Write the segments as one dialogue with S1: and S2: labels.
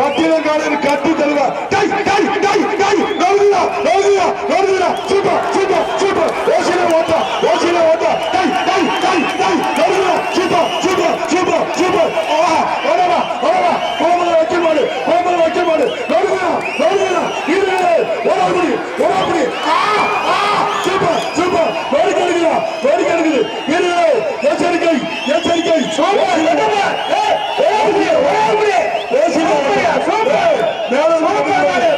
S1: ¡Catilla, Catilla, Catilla! ¡Catilla, Catilla, Catilla! ¡Catilla, Catilla, Catilla! ¡Catilla, Catilla, மேல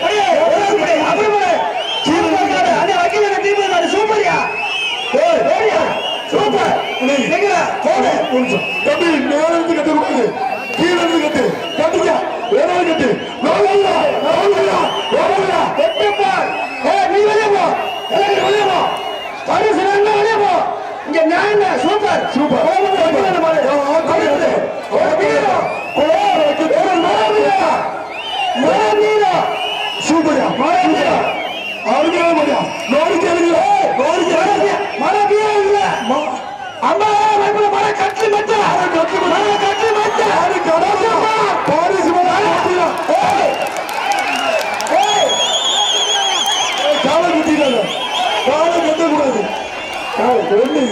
S1: போடு கொஞ்சம் இருந்து நேரத்துக்கு ஒன்று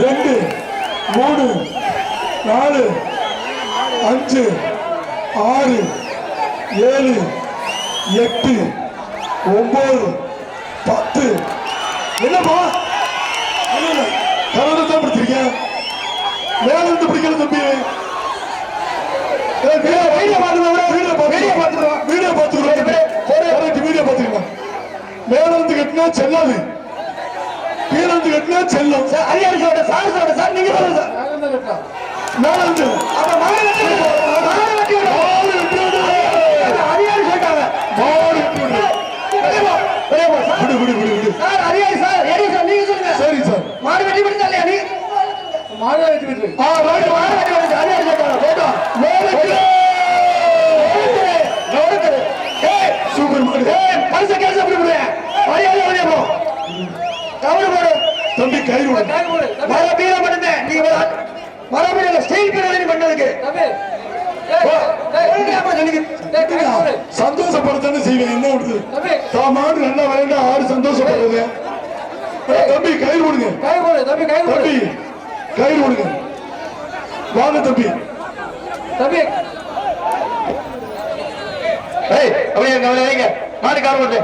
S1: ரெண்டு மூணு நாலு அஞ்சு ஆறு ஏழு எட்டு ஒன்பது பத்து. என்னப்பா? கலந்து தான் பிடிச்சிருக்கேன். மேல இருந்து பிடிக்கல தம்பி. வீடியோ பார்த்துக்கலாம் வீடியோ
S2: பார்த்துக்கலாம்.
S1: வீடியோ பார்த்துக்கலாம் மேல இருந்து கட்டினா செல்லாது. கீழ இருந்து கட்டினா செல்லும்.
S2: அதிகாரி சொல்ற சார் சொல்ற சார் நீங்க சார்.
S1: மேல இருந்து.
S2: அப்ப மாடு வெட்டி விடு. மாடு வெட்டி விடு.
S1: மாடு வெட்டி விடு.
S2: அதிகாரி சொல்லிட்டாங்க
S1: மாடு வெட்டி விடு.
S2: வெளிய போ, வெளிய போ. சார்,
S1: விடு விடு விடு விடு
S2: சார், அதிகாரி சார், ஏறி சார், நீங்க சொல்லுங்க.
S1: சரி சார்
S2: மாடு வெட்டி விடுதா இல்லையா நீ?
S1: வெட்டி விடு
S2: ஆ, வெட்டி விடுச்சு. அதிகாரி சொல்லிட்டாங்க. போட்டோம்.
S1: மாடு
S2: நோடுத்துரு, நோடுத்துரு. ஏய்,
S1: சூப்பர் மாடு
S2: ஏய், பரிசை கேஸ் எப்படி விடுவேன்? மரியாதை வெளிய போ. கவுரு போடு.
S1: தம்பி கயிறு விடு
S2: பீரம் பண்ணுங்க. நீங்க வர- மர பீரம் ஸ்டீல் பீரம் பண்ணதுக்கு ஒழுங்காம சொன்னீங்க.
S1: சந்தோஷப்படுத்தானே செய்வேன் என்ன விடுது தான் மாடு நல்லா விளையாண்டா ஆறு சந்தோஷப்படுறது தம்பி விடுங்க
S2: கை போடு, தம்பி, கை போடு.
S1: தம்பி கயிறு விடுங்க வாங்க தம்பி.
S2: தம்பி. ஏய் அப்படியே கவலை வைங்க மாடு கார் போட்டு